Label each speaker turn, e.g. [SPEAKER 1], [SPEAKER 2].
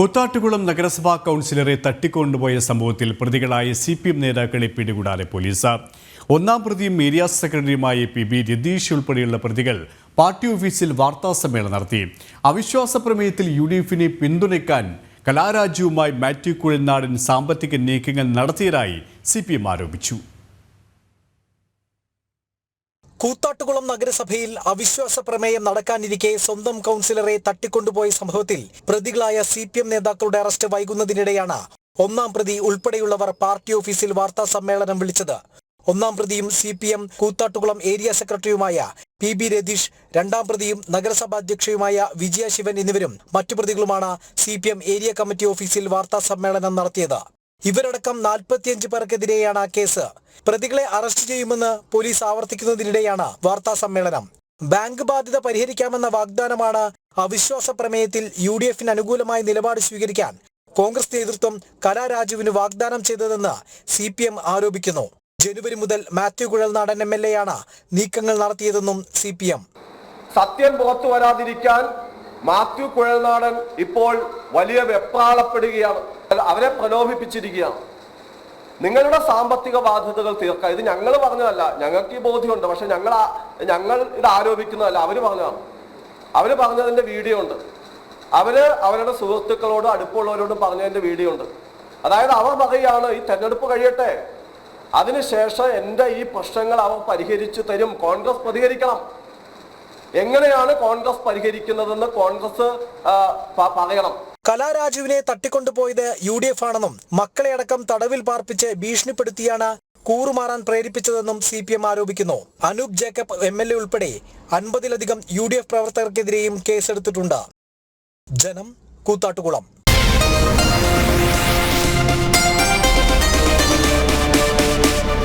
[SPEAKER 1] കൂത്താട്ടുകുളം നഗരസഭാ കൗൺസിലറെ തട്ടിക്കൊണ്ടുപോയ സംഭവത്തിൽ പ്രതികളായ സി പി എം നേതാക്കളെ പിടികൂടാതെ പോലീസ്. ഒന്നാം പ്രതിയും ഏരിയ സെക്രട്ടറിയുമായ പി ബി രതീഷ് ഉൾപ്പെടെയുള്ള പ്രതികൾ പാർട്ടി ഓഫീസിൽ വാർത്താ സമ്മേളനം നടത്തി. അവിശ്വാസ പ്രമേയത്തിൽ യു ഡി എഫിനെ പിന്തുണയ്ക്കാൻ കലാരാജ്യവുമായി മാത്യു കുഴൽനാടൻ സാമ്പത്തിക നീക്കങ്ങൾ നടത്തിയതായി സി പി എം ആരോപിച്ചു.
[SPEAKER 2] കൂത്താട്ടുകുളം നഗരസഭയിൽ അവിശ്വാസ പ്രമേയം നടക്കാനിരിക്കെ സ്വന്തം കൌൺസിലറെ തട്ടിക്കൊണ്ടുപോയ സംഭവത്തിൽ പ്രതികളായ സി പി എം നേതാക്കളുടെ അറസ്റ്റ് വൈകുന്നതിനിടെയാണ് ഒന്നാം പ്രതി ഉൾപ്പെടെയുള്ളവർ പാർട്ടി ഓഫീസിൽ വാർത്താ സമ്മേളനം വിളിച്ചത്. ഒന്നാം പ്രതിയും C P M Koothattukulam area സെക്രട്ടറിയുമായ പി ബി രതീഷ് രണ്ടാം പ്രതിയും നഗരസഭാധ്യക്ഷയുമായ വിജയ ശിവൻ എന്നിവരും മറ്റു പ്രതികളുമാണ് സി ഏരിയ കമ്മിറ്റി ഓഫീസിൽ വാർത്താ സമ്മേളനം നടത്തിയത്. ഇവരടക്കം നാൽപ്പത്തിയഞ്ച് പേർക്കെതിരെയാണ് കേസ്. പ്രതികളെ അറസ്റ്റ് ചെയ്യുമെന്ന് പോലീസ് ആവർത്തിക്കുന്നതിനിടെയാണ് വാർത്താ സമ്മേളനം. ബാങ്ക് ബാധ്യത പരിഹരിക്കാമെന്ന വാഗ്ദാനമാണ് അവിശ്വാസ പ്രമേയത്തിൽ യു ഡി എഫിന് അനുകൂലമായ നിലപാട് സ്വീകരിക്കാൻ കോൺഗ്രസ് നേതൃത്വം കലാരാജുവിന് വാഗ്ദാനം ചെയ്തതെന്ന് സി പി എം ആരോപിക്കുന്നു. ജനുവരി മുതൽ Mathew Kuzhalnadan M L A ആണ് നീക്കങ്ങൾ നടത്തിയതെന്നും സി പി എം
[SPEAKER 3] സത്യം പുറത്തു വരാതിരിക്കാൻ മാത്യു കുഴൽനാടൻ ഇപ്പോൾ വലിയ വെപ്രാളപ്പെടുകയാണ്. അവരെ പ്രലോഭിപ്പിച്ചിരിക്കുകയാണ്. നിങ്ങളുടെ സാമ്പത്തിക ബാധ്യതകൾ തീർക്കാം ഇത് ഞങ്ങൾ പറഞ്ഞതല്ല. ഞങ്ങൾക്ക് ഈ ബോധ്യമുണ്ട്. പക്ഷെ ഞങ്ങൾ ഞങ്ങൾ ഇത് ആരോപിക്കുന്നതല്ല. അവർ പറഞ്ഞതാണ്. അവർ പറഞ്ഞതിന്റെ വീഡിയോ ഉണ്ട് അവർ അവരുടെ സുഹൃത്തുക്കളോടും അടുപ്പുള്ളവരോടും പറഞ്ഞതിന്റെ വീഡിയോ ഉണ്ട് അതായത് അവർ പറയുകയാണ് ഈ തെരഞ്ഞെടുപ്പ് കഴിയട്ടെ. അതിനുശേഷം എന്റെ ഈ പ്രശ്നങ്ങൾ അവർ പരിഹരിച്ചു തരും. കോൺഗ്രസ് പ്രതികരിക്കണം. എങ്ങനെയാണ് കോൺഗ്രസ് പരിഹരിക്കുന്നതെന്ന് കോൺഗ്രസ് പറയണം.
[SPEAKER 2] കലാരാജുവിനെ തട്ടിക്കൊണ്ടുപോയത് യു ഡി എഫ് ആണെന്നും മക്കളെ അടക്കം തടവിൽ പാർപ്പിച്ച് ഭീഷണിപ്പെടുത്തിയാണ് കൂറുമാറാൻ പ്രേരിപ്പിച്ചതെന്നും സി പി എം ആരോപിക്കുന്നു. Anoop Jacob M L A ഉൾപ്പെടെ അൻപതിലധികം യു ഡി എഫ് പ്രവർത്തകർക്കെതിരെയും കേസെടുത്തിട്ടുണ്ട്. ജനം കൂത്താട്ടുകുളം.